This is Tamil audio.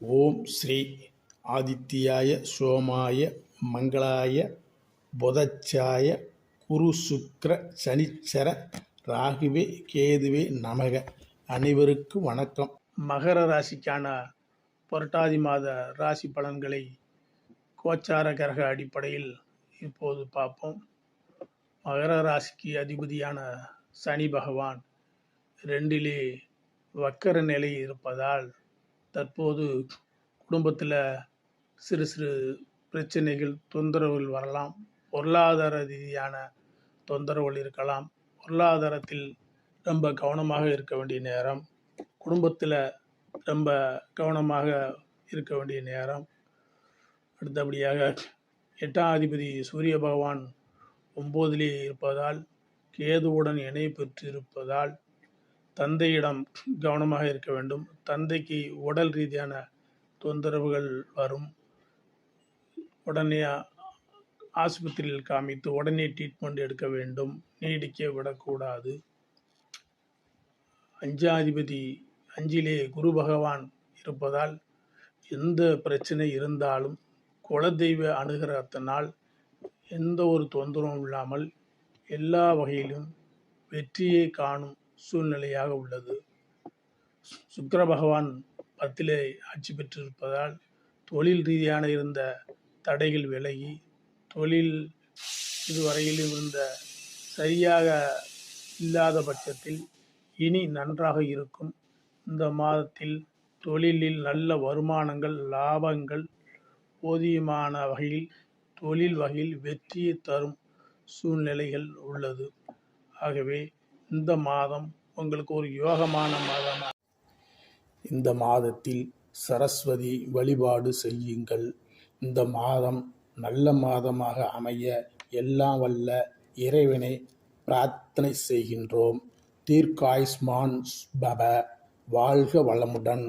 ஓம் ஸ்ரீ ஆதித்யாய சோமாய மங்களாய புதச்சாய குரு சுக்ர சனிச்சர ராகுவே கேதுவே நமக. அனைவருக்கும் வணக்கம். மகர ராசிக்கான புரட்டாதி மாத ராசி பலன்களை கோச்சார கிரக அடிப்படையில் இப்போது பார்ப்போம். மகர ராசிக்கு அதிபதியான சனி பகவான் ரெண்டிலே வக்கர நிலை இருப்பதால் தற்போது குடும்பத்தில் சிறு சிறு பிரச்சனைகள் தொந்தரவுகள் வரலாம். பொருளாதார ரீதியான தொந்தரவுகள் இருக்கலாம். பொருளாதாரத்தில் ரொம்ப கவனமாக இருக்க வேண்டிய நேரம். குடும்பத்தில் ரொம்ப கவனமாக இருக்க வேண்டிய நேரம். அடுத்தபடியாக எட்டாம் அதிபதி சூரிய பகவான் ஒம்போதிலே இருப்பதால் கேதுவுடன் இணை பெற்றிருப்பதால் தந்தையிடம் கவனமாக இருக்க வேண்டும். தந்தைக்கு உடல் ரீதியான தொந்தரவுகள் வரும். உடனே ஆஸ்பத்திரியில் காமித்து உடனே ட்ரீட்மெண்ட் எடுக்க வேண்டும். நீடிக்க விடக்கூடாது. அஞ்சாதிபதி அஞ்சிலே குரு பகவான் இருப்பதால் எந்த பிரச்சனை இருந்தாலும் குலதெய்வ அனுகிரகத்தினால் எந்த ஒரு தொந்தரவும் இல்லாமல் எல்லா வகையிலும் வெற்றியை காணும் சூழ்நிலையாக உள்ளது. சுக்கர பகவான் பத்திலே ஆட்சி பெற்றிருப்பதால் தொழில் ரீதியான இருந்த தடைகள் விலகி தொழில் இதுவரையில் இருந்த சரியாக இல்லாத பட்சத்தில் இனி நன்றாக இருக்கும். இந்த மாதத்தில் தொழிலில் நல்ல வருமானங்கள் லாபங்கள் போதியமான வகையில் தொழில் வகையில் வெற்றியை தரும் சூழ்நிலைகள் உள்ளது. ஆகவே இந்த மாதம் உங்களுக்கு ஒரு யோகமான மாதமாக இந்த மாதத்தில் சரஸ்வதி வழிபாடு செய்யுங்கள். இந்த மாதம் நல்ல மாதமாக அமைய எல்லாம் வல்ல இறைவனை பிரார்த்தனை செய்கின்றோம். தீர்க்காயுஸ்மான் பப வாழ்க வளமுடன்.